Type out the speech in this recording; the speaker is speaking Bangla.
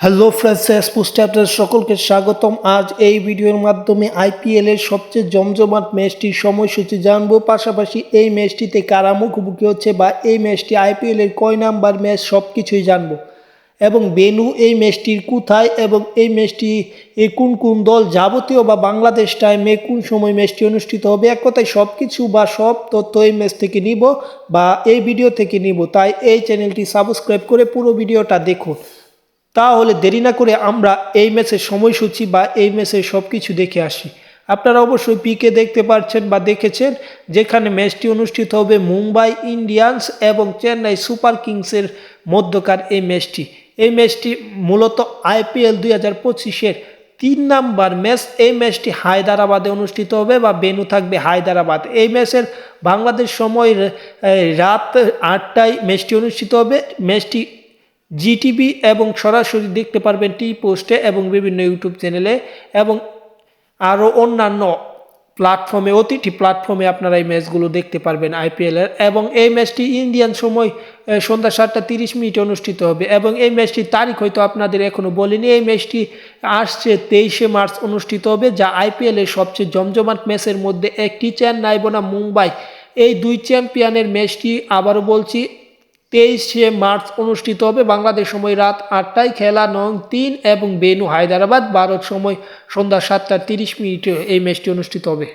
হ্যালো ফ্রেন্ডস স্পোর্টস আপনাদের সকলকে স্বাগতম। আজ এই ভিডিওর মাধ্যমে আইপিএল এর সবচেয়ে জমজমাট ম্যাচটির সময়সূচি জানব। পাশাপাশি এই ম্যাচটিতে কারা মুখোমুখি হচ্ছে বা এই ম্যাচটি আইপিএল এর কয় নাম্বার ম্যাচ সব কিছুই জানব। এবং বেনু, এই ম্যাচটির কোথায় এবং এই ম্যাচটি এ কোন কোন দল যাবতীয় বা বাংলাদেশ টাইমে কোন সময় ম্যাচটি অনুষ্ঠিত হবে, এক কথায় সব কিছু বা সব তথ্য এই ম্যাচ থেকে নিব বা এই ভিডিও থেকে নিব। তাই এই চ্যানেলটি সাবস্ক্রাইব করে পুরো ভিডিওটা দেখুন। তাহলে দেরি না করে আমরা এই ম্যাচের সময়সূচি বা এই ম্যাচের সব কিছু দেখে আসি। আপনারা অবশ্যই পিকে দেখতে পাচ্ছেন বা দেখেছেন, যেখানে ম্যাচটি অনুষ্ঠিত হবে মুম্বাই ইন্ডিয়ান্স এবং চেন্নাই সুপার কিংসের মধ্যকার এই ম্যাচটি। এই ম্যাচটি মূলত আইপিএল দুই হাজার পঁচিশের তিন নাম্বার ম্যাচ। এই ম্যাচটি হায়দ্রাবাদে অনুষ্ঠিত হবে বা বেনু থাকবে হায়দ্রাবাদ। এই ম্যাচের বাংলাদেশ সময় রাত আটটায় ম্যাচটি অনুষ্ঠিত হবে। ম্যাচটি জিটিভি এবং সরাসরি দেখতে পারবেন টি পোস্টে এবং বিভিন্ন ইউটিউব চ্যানেলে এবং আরও অন্যান্য প্ল্যাটফর্মে, অতিথি প্ল্যাটফর্মে আপনারা এই ম্যাচগুলো দেখতে পারবেন আইপিএলের এবং এই ম্যাচটি ইন্ডিয়ান সময় সন্ধ্যা সাতটা তিরিশ মিনিটে অনুষ্ঠিত হবে। এবং এই ম্যাচটির তারিখ হয়তো আপনাদের এখনও বলিনি। এই ম্যাচটি আসছে তেইশে মার্চ অনুষ্ঠিত হবে, যা আইপিএলের সবচেয়ে জমজমাট ম্যাচের মধ্যে একটি। চেন্নাই বনাম মুম্বাই। এই দুই চ্যাম্পিয়নের ম্যাচটি আবারও বলছি তেইশে মার্চ অনুষ্ঠিত হবে। বাংলাদেশ সময় রাত আটটায় খেলা নং তিন এবং বেনু হায়দ্রাবাদ ভারত সময় সন্ধ্যা সাতটা তিরিশ মিনিটে এই ম্যাচটি অনুষ্ঠিত হবে।